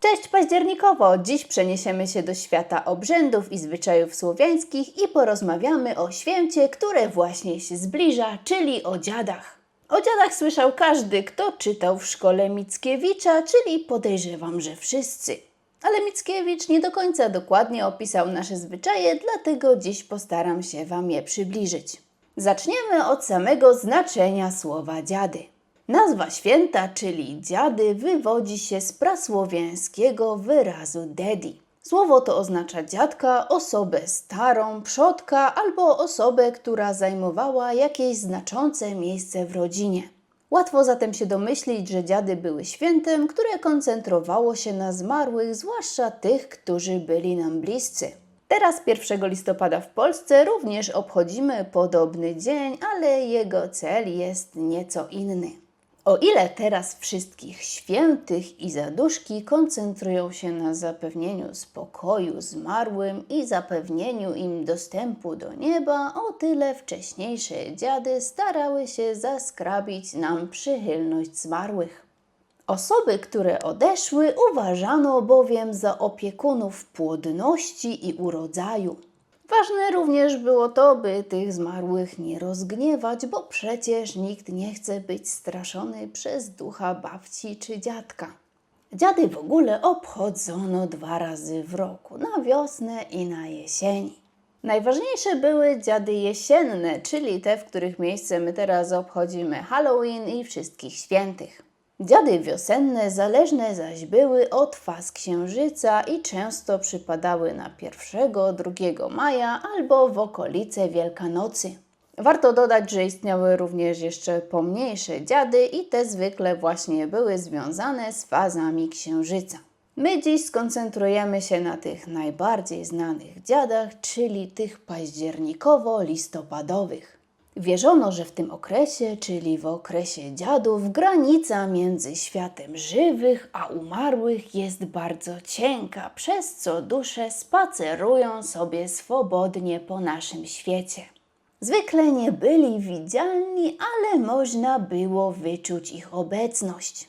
Cześć październikowo! Dziś przeniesiemy się do świata obrzędów i zwyczajów słowiańskich i porozmawiamy o święcie, które właśnie się zbliża, czyli o dziadach. O dziadach słyszał każdy, kto czytał w szkole Mickiewicza, czyli podejrzewam, że wszyscy. Ale Mickiewicz nie do końca dokładnie opisał nasze zwyczaje, dlatego dziś postaram się Wam je przybliżyć. Zaczniemy od samego znaczenia słowa dziady. Nazwa święta, czyli dziady, wywodzi się z prasłowiańskiego wyrazu daddy. Słowo to oznacza dziadka, osobę starą, przodka albo osobę, która zajmowała jakieś znaczące miejsce w rodzinie. Łatwo zatem się domyślić, że dziady były świętem, które koncentrowało się na zmarłych, zwłaszcza tych, którzy byli nam bliscy. Teraz 1 listopada w Polsce również obchodzimy podobny dzień, ale jego cel jest nieco inny. O ile teraz wszystkich świętych i zaduszki koncentrują się na zapewnieniu spokoju zmarłym i zapewnieniu im dostępu do nieba, o tyle wcześniejsze dziady starały się zaskrabić nam przychylność zmarłych. Osoby, które odeszły, uważano bowiem za opiekunów płodności i urodzaju. Ważne również było to, by tych zmarłych nie rozgniewać, bo przecież nikt nie chce być straszony przez ducha babci czy dziadka. Dziady w ogóle obchodzono dwa razy w roku, na wiosnę i na jesieni. Najważniejsze były dziady jesienne, czyli te, w których miejsce my teraz obchodzimy Halloween i wszystkich świętych. Dziady wiosenne zależne zaś były od faz księżyca i często przypadały na 1-2 maja albo w okolice Wielkanocy. Warto dodać, że istniały również jeszcze pomniejsze dziady i te zwykle właśnie były związane z fazami księżyca. My dziś skoncentrujemy się na tych najbardziej znanych dziadach, czyli tych październikowo-listopadowych. Wierzono, że w tym okresie, czyli w okresie dziadów, granica między światem żywych a umarłych jest bardzo cienka, przez co dusze spacerują sobie swobodnie po naszym świecie. Zwykle nie byli widzialni, ale można było wyczuć ich obecność.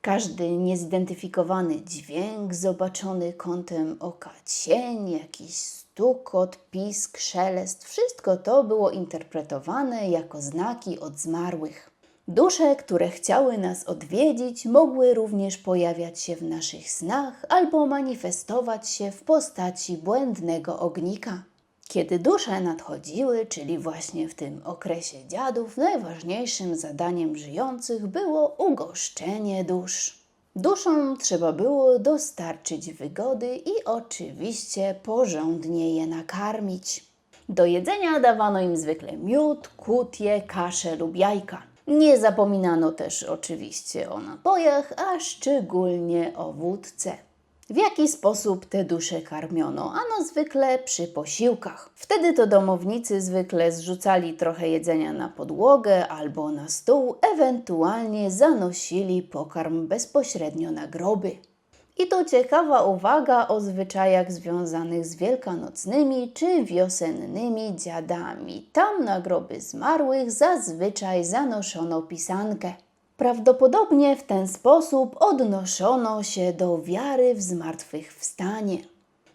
Każdy niezidentyfikowany dźwięk, zobaczony kątem oka cień, jakiś stukot, pisk, szelest, wszystko to było interpretowane jako znaki od zmarłych. Dusze, które chciały nas odwiedzić, mogły również pojawiać się w naszych snach albo manifestować się w postaci błędnego ognika. Kiedy dusze nadchodziły, czyli właśnie w tym okresie dziadów, najważniejszym zadaniem żyjących było ugoszczenie dusz. Duszom trzeba było dostarczyć wygody i oczywiście porządnie je nakarmić. Do jedzenia dawano im zwykle miód, kutie, kaszę lub jajka. Nie zapominano też oczywiście o napojach, a szczególnie o wódce. W jaki sposób te dusze karmiono? Ano zwykle przy posiłkach. Wtedy to domownicy zwykle zrzucali trochę jedzenia na podłogę albo na stół, ewentualnie zanosili pokarm bezpośrednio na groby. I tu ciekawa uwaga o zwyczajach związanych z wielkanocnymi czy wiosennymi dziadami. Tam na groby zmarłych zazwyczaj zanoszono pisankę. Prawdopodobnie w ten sposób odnoszono się do wiary w zmartwychwstanie.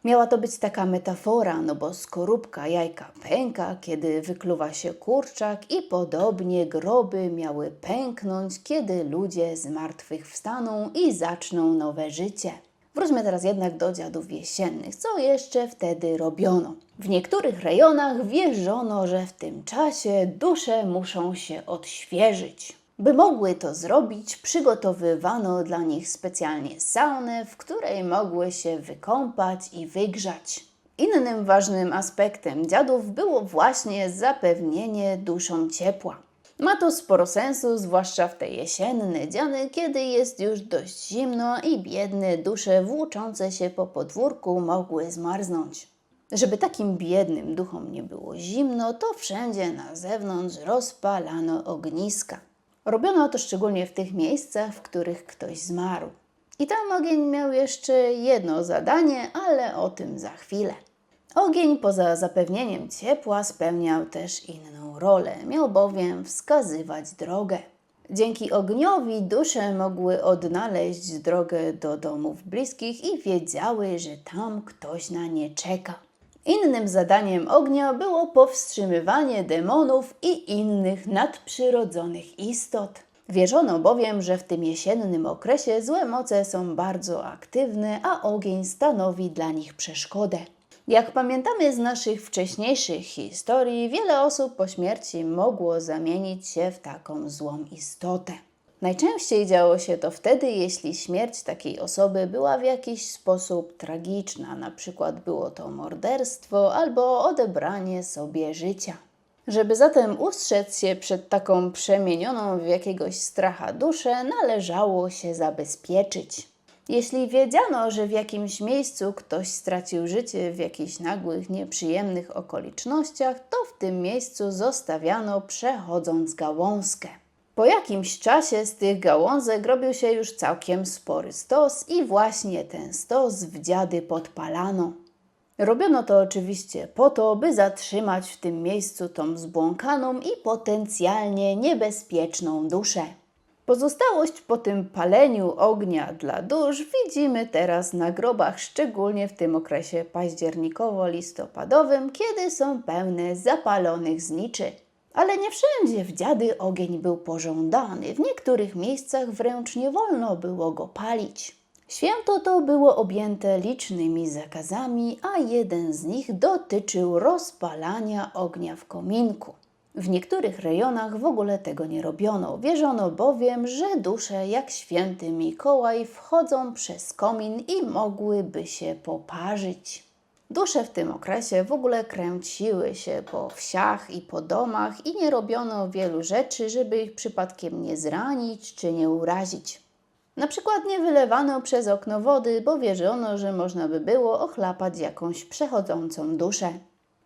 Miała to być taka metafora, no bo skorupka jajka pęka, kiedy wykluwa się kurczak i podobnie groby miały pęknąć, kiedy ludzie zmartwychwstaną i zaczną nowe życie. Wróćmy teraz jednak do dziadów jesiennych. Co jeszcze wtedy robiono? W niektórych rejonach wierzono, że w tym czasie dusze muszą się odświeżyć. By mogły to zrobić, przygotowywano dla nich specjalnie saunę, w której mogły się wykąpać i wygrzać. Innym ważnym aspektem dziadów było właśnie zapewnienie duszom ciepła. Ma to sporo sensu, zwłaszcza w te jesienne dziany, kiedy jest już dość zimno i biedne dusze włóczące się po podwórku mogły zmarznąć. Żeby takim biednym duchom nie było zimno, to wszędzie na zewnątrz rozpalano ogniska. Robiono to szczególnie w tych miejscach, w których ktoś zmarł. I tam ogień miał jeszcze jedno zadanie, ale o tym za chwilę. Ogień poza zapewnieniem ciepła spełniał też inną rolę, miał bowiem wskazywać drogę. Dzięki ogniowi dusze mogły odnaleźć drogę do domów bliskich i wiedziały, że tam ktoś na nie czeka. Innym zadaniem ognia było powstrzymywanie demonów i innych nadprzyrodzonych istot. Wierzono bowiem, że w tym jesiennym okresie złe moce są bardzo aktywne, a ogień stanowi dla nich przeszkodę. Jak pamiętamy z naszych wcześniejszych historii, wiele osób po śmierci mogło zamienić się w taką złą istotę. Najczęściej działo się to wtedy, jeśli śmierć takiej osoby była w jakiś sposób tragiczna, na przykład było to morderstwo albo odebranie sobie życia. Żeby zatem ustrzec się przed taką przemienioną w jakiegoś stracha duszę, należało się zabezpieczyć. Jeśli wiedziano, że w jakimś miejscu ktoś stracił życie w jakichś nagłych, nieprzyjemnych okolicznościach, to w tym miejscu zostawiano przechodząc gałązkę. Po jakimś czasie z tych gałązek robił się już całkiem spory stos i właśnie ten stos w dziady podpalano. Robiono to oczywiście po to, by zatrzymać w tym miejscu tą zbłąkaną i potencjalnie niebezpieczną duszę. Pozostałość po tym paleniu ognia dla dusz widzimy teraz na grobach, szczególnie w tym okresie październikowo-listopadowym, kiedy są pełne zapalonych zniczy. Ale nie wszędzie w dziady ogień był pożądany, w niektórych miejscach wręcz nie wolno było go palić. Święto to było objęte licznymi zakazami, a jeden z nich dotyczył rozpalania ognia w kominku. W niektórych rejonach w ogóle tego nie robiono. Wierzono bowiem, że dusze jak święty Mikołaj wchodzą przez komin i mogłyby się poparzyć. Dusze w tym okresie w ogóle kręciły się po wsiach i po domach i nie robiono wielu rzeczy, żeby ich przypadkiem nie zranić czy nie urazić. Na przykład nie wylewano przez okno wody, bo wierzono, że można by było ochlapać jakąś przechodzącą duszę.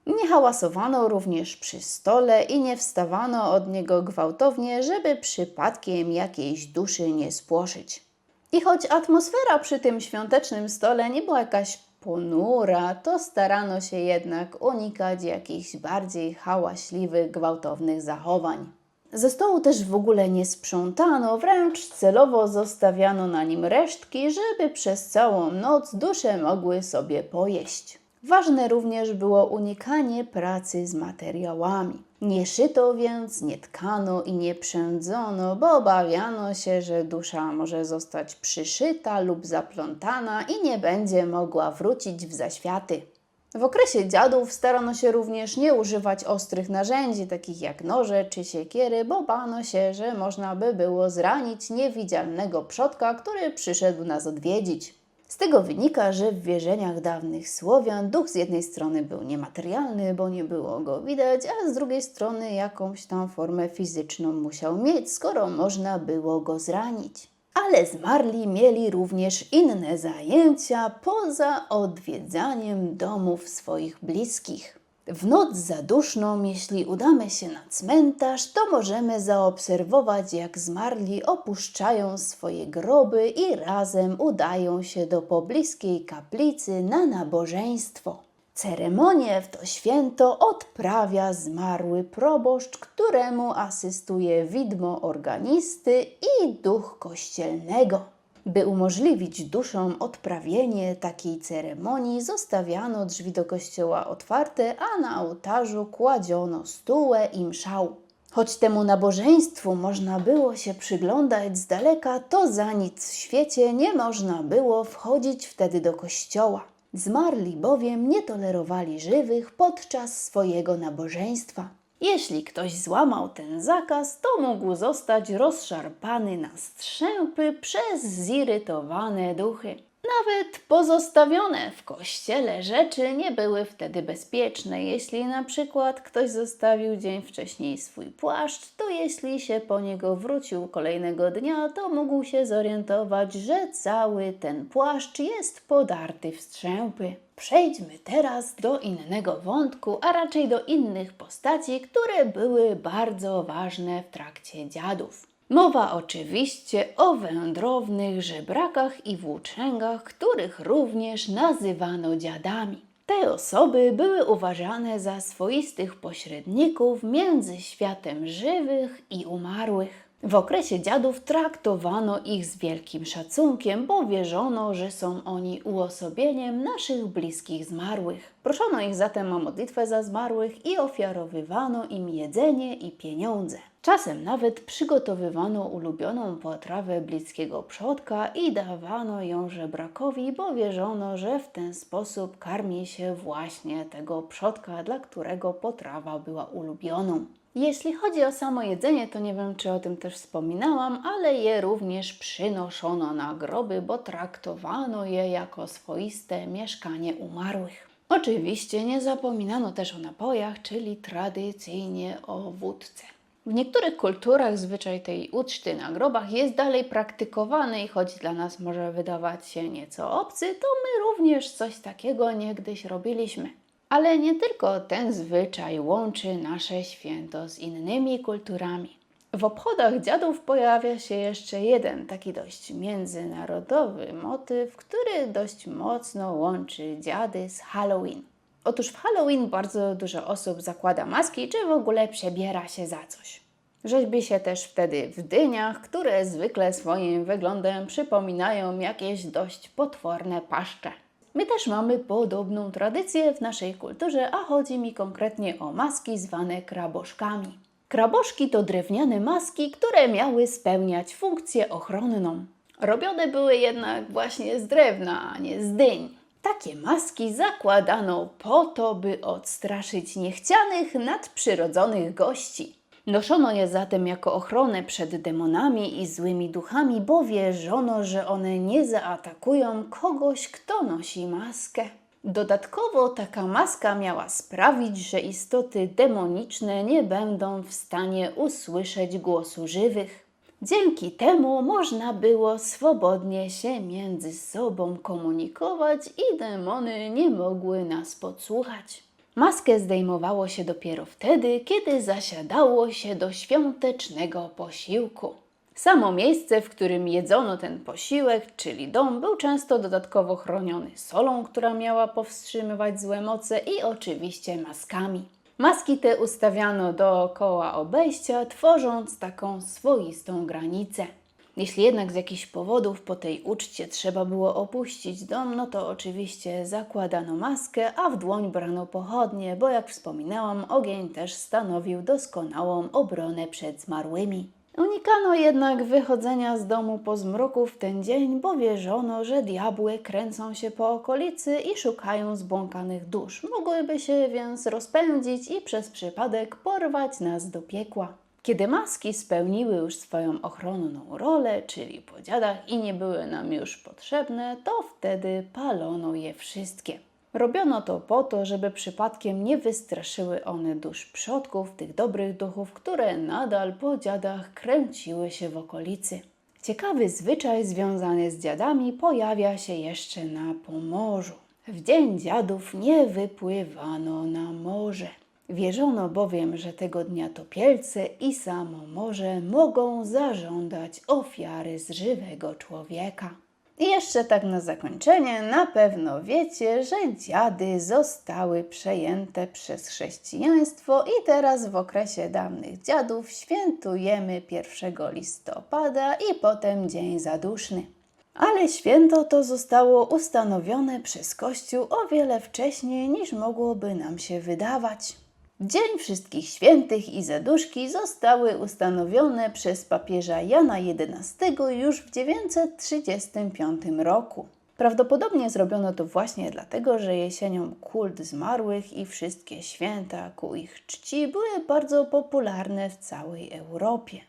Nie hałasowano również przy stole i nie wstawano od niego gwałtownie, żeby przypadkiem jakiejś duszy nie spłoszyć. I choć atmosfera przy tym świątecznym stole nie była jakaś ponura, to starano się jednak unikać jakichś bardziej hałaśliwych, gwałtownych zachowań. Ze stołu też w ogóle nie sprzątano, wręcz celowo zostawiano na nim resztki, żeby przez całą noc dusze mogły sobie pojeść. Ważne również było unikanie pracy z materiałami. Nie szyto więc, nie tkano i nie przędzono, bo obawiano się, że dusza może zostać przyszyta lub zaplątana i nie będzie mogła wrócić w zaświaty. W okresie dziadów starano się również nie używać ostrych narzędzi, takich jak noże czy siekiery, bo bano się, że można by było zranić niewidzialnego przodka, który przyszedł nas odwiedzić. Z tego wynika, że w wierzeniach dawnych Słowian duch z jednej strony był niematerialny, bo nie było go widać, a z drugiej strony jakąś tam formę fizyczną musiał mieć, skoro można było go zranić. Ale zmarli mieli również inne zajęcia poza odwiedzaniem domów swoich bliskich. W noc zaduszną, jeśli udamy się na cmentarz, to możemy zaobserwować, jak zmarli opuszczają swoje groby i razem udają się do pobliskiej kaplicy na nabożeństwo. Ceremonię w to święto odprawia zmarły proboszcz, któremu asystuje widmo organisty i duch kościelnego. By umożliwić duszom odprawienie takiej ceremonii, zostawiano drzwi do kościoła otwarte, a na ołtarzu kładziono stułę i mszał. Choć temu nabożeństwu można było się przyglądać z daleka, to za nic w świecie nie można było wchodzić wtedy do kościoła. Zmarli bowiem nie tolerowali żywych podczas swojego nabożeństwa. Jeśli ktoś złamał ten zakaz, to mógł zostać rozszarpany na strzępy przez zirytowane duchy. Nawet pozostawione w kościele rzeczy nie były wtedy bezpieczne. Jeśli na przykład ktoś zostawił dzień wcześniej swój płaszcz, to jeśli się po niego wrócił kolejnego dnia, to mógł się zorientować, że cały ten płaszcz jest podarty w strzępy. Przejdźmy teraz do innego wątku, a raczej do innych postaci, które były bardzo ważne w trakcie dziadów. Mowa oczywiście o wędrownych żebrakach i włóczęgach, których również nazywano dziadami. Te osoby były uważane za swoistych pośredników między światem żywych i umarłych. W okresie dziadów traktowano ich z wielkim szacunkiem, bo wierzono, że są oni uosobieniem naszych bliskich zmarłych. Proszono ich zatem o modlitwę za zmarłych i ofiarowywano im jedzenie i pieniądze. Czasem nawet przygotowywano ulubioną potrawę bliskiego przodka i dawano ją żebrakowi, bo wierzono, że w ten sposób karmi się właśnie tego przodka, dla którego potrawa była ulubioną. Jeśli chodzi o samo jedzenie, to nie wiem, czy o tym też wspominałam, ale je również przynoszono na groby, bo traktowano je jako swoiste mieszkanie umarłych. Oczywiście nie zapominano też o napojach, czyli tradycyjnie o wódce. W niektórych kulturach zwyczaj tej uczty na grobach jest dalej praktykowany i choć dla nas może wydawać się nieco obcy, to my również coś takiego niegdyś robiliśmy. Ale nie tylko ten zwyczaj łączy nasze święto z innymi kulturami. W obchodach dziadów pojawia się jeszcze jeden taki dość międzynarodowy motyw, który dość mocno łączy dziady z Halloween. Otóż w Halloween bardzo dużo osób zakłada maski czy w ogóle przebiera się za coś. Rzeźbi się też wtedy w dyniach, które zwykle swoim wyglądem przypominają jakieś dość potworne paszcze. My też mamy podobną tradycję w naszej kulturze, a chodzi mi konkretnie o maski zwane kraboszkami. Kraboszki to drewniane maski, które miały spełniać funkcję ochronną. Robione były jednak właśnie z drewna, a nie z dyń. Takie maski zakładano po to, by odstraszyć niechcianych, nadprzyrodzonych gości. Noszono je zatem jako ochronę przed demonami i złymi duchami, bo wierzono, że one nie zaatakują kogoś, kto nosi maskę. Dodatkowo taka maska miała sprawić, że istoty demoniczne nie będą w stanie usłyszeć głosu żywych. Dzięki temu można było swobodnie się między sobą komunikować i demony nie mogły nas podsłuchać. Maskę zdejmowało się dopiero wtedy, kiedy zasiadało się do świątecznego posiłku. Samo miejsce, w którym jedzono ten posiłek, czyli dom, był często dodatkowo chroniony solą, która miała powstrzymywać złe moce i oczywiście maskami. Maski te ustawiano dookoła obejścia, tworząc taką swoistą granicę. Jeśli jednak z jakichś powodów po tej uczcie trzeba było opuścić dom, no to oczywiście zakładano maskę, a w dłoń brano pochodnie, bo jak wspominałam, ogień też stanowił doskonałą obronę przed zmarłymi. Unikano jednak wychodzenia z domu po zmroku w ten dzień, bo wierzono, że diabły kręcą się po okolicy i szukają zbłąkanych dusz. Mogłyby się więc rozpędzić i przez przypadek porwać nas do piekła. Kiedy maski spełniły już swoją ochronną rolę, czyli po dziadach i nie były nam już potrzebne, to wtedy palono je wszystkie. Robiono to po to, żeby przypadkiem nie wystraszyły one dusz przodków, tych dobrych duchów, które nadal po dziadach kręciły się w okolicy. Ciekawy zwyczaj związany z dziadami pojawia się jeszcze na Pomorzu. W dzień dziadów nie wypływano na morze. Wierzono bowiem, że tego dnia topielce i samo morze mogą zażądać ofiary z żywego człowieka. I jeszcze tak na zakończenie, na pewno wiecie, że dziady zostały przejęte przez chrześcijaństwo i teraz w okresie dawnych dziadów świętujemy 1 listopada i potem Dzień Zaduszny. Ale święto to zostało ustanowione przez Kościół o wiele wcześniej niż mogłoby nam się wydawać. Dzień Wszystkich Świętych i Zaduszki zostały ustanowione przez papieża Jana XI już w 935 roku. Prawdopodobnie zrobiono to właśnie dlatego, że jesienią kult zmarłych i wszystkie święta ku ich czci były bardzo popularne w całej Europie.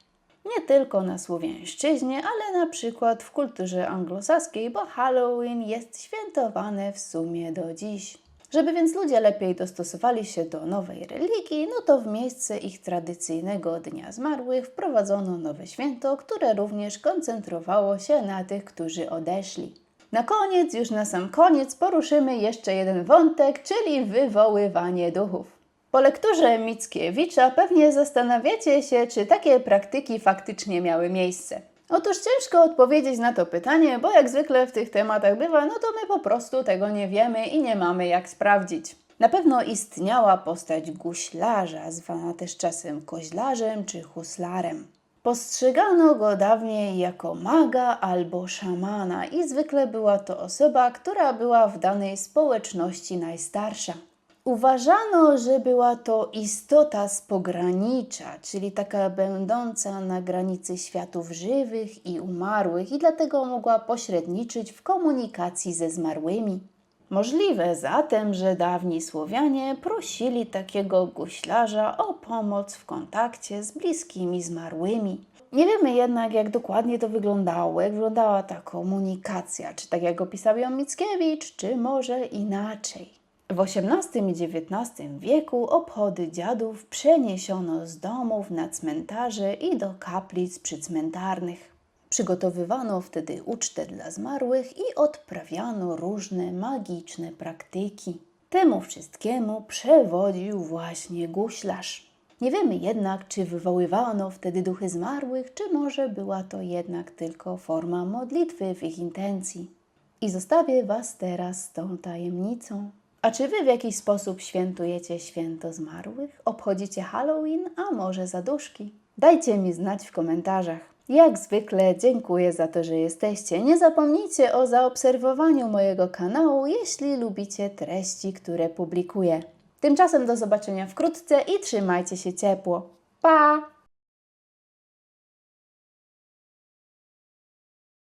Nie tylko na Słowiańszczyźnie, ale na przykład w kulturze anglosaskiej, bo Halloween jest świętowane w sumie do dziś. Żeby więc ludzie lepiej dostosowali się do nowej religii, no to w miejsce ich tradycyjnego Dnia Zmarłych wprowadzono nowe święto, które również koncentrowało się na tych, którzy odeszli. Na koniec, już na sam koniec, poruszymy jeszcze jeden wątek, czyli wywoływanie duchów. Po lekturze Mickiewicza pewnie zastanawiacie się, czy takie praktyki faktycznie miały miejsce. Otóż ciężko odpowiedzieć na to pytanie, bo jak zwykle w tych tematach bywa, no to my po prostu tego nie wiemy i nie mamy jak sprawdzić. Na pewno istniała postać guślarza, zwana też czasem koźlarzem czy huslarem. Postrzegano go dawniej jako maga albo szamana i zwykle była to osoba, która była w danej społeczności najstarsza. Uważano, że była to istota z pogranicza, czyli taka będąca na granicy światów żywych i umarłych, i dlatego mogła pośredniczyć w komunikacji ze zmarłymi. Możliwe zatem, że dawni Słowianie prosili takiego guślarza o pomoc w kontakcie z bliskimi zmarłymi. Nie wiemy jednak, jak dokładnie to wyglądało, jak wyglądała ta komunikacja, czy tak jak opisał ją Mickiewicz, czy może inaczej. W XVIII i XIX wieku obchody dziadów przeniesiono z domów na cmentarze i do kaplic przycmentarnych. Przygotowywano wtedy ucztę dla zmarłych i odprawiano różne magiczne praktyki. Temu wszystkiemu przewodził właśnie guślarz. Nie wiemy jednak, czy wywoływano wtedy duchy zmarłych, czy może była to jednak tylko forma modlitwy w ich intencji. I zostawię Was teraz z tą tajemnicą. A czy Wy w jakiś sposób świętujecie święto zmarłych? Obchodzicie Halloween, a może zaduszki? Dajcie mi znać w komentarzach. Jak zwykle dziękuję za to, że jesteście. Nie zapomnijcie o zaobserwowaniu mojego kanału, jeśli lubicie treści, które publikuję. Tymczasem do zobaczenia wkrótce i trzymajcie się ciepło. Pa!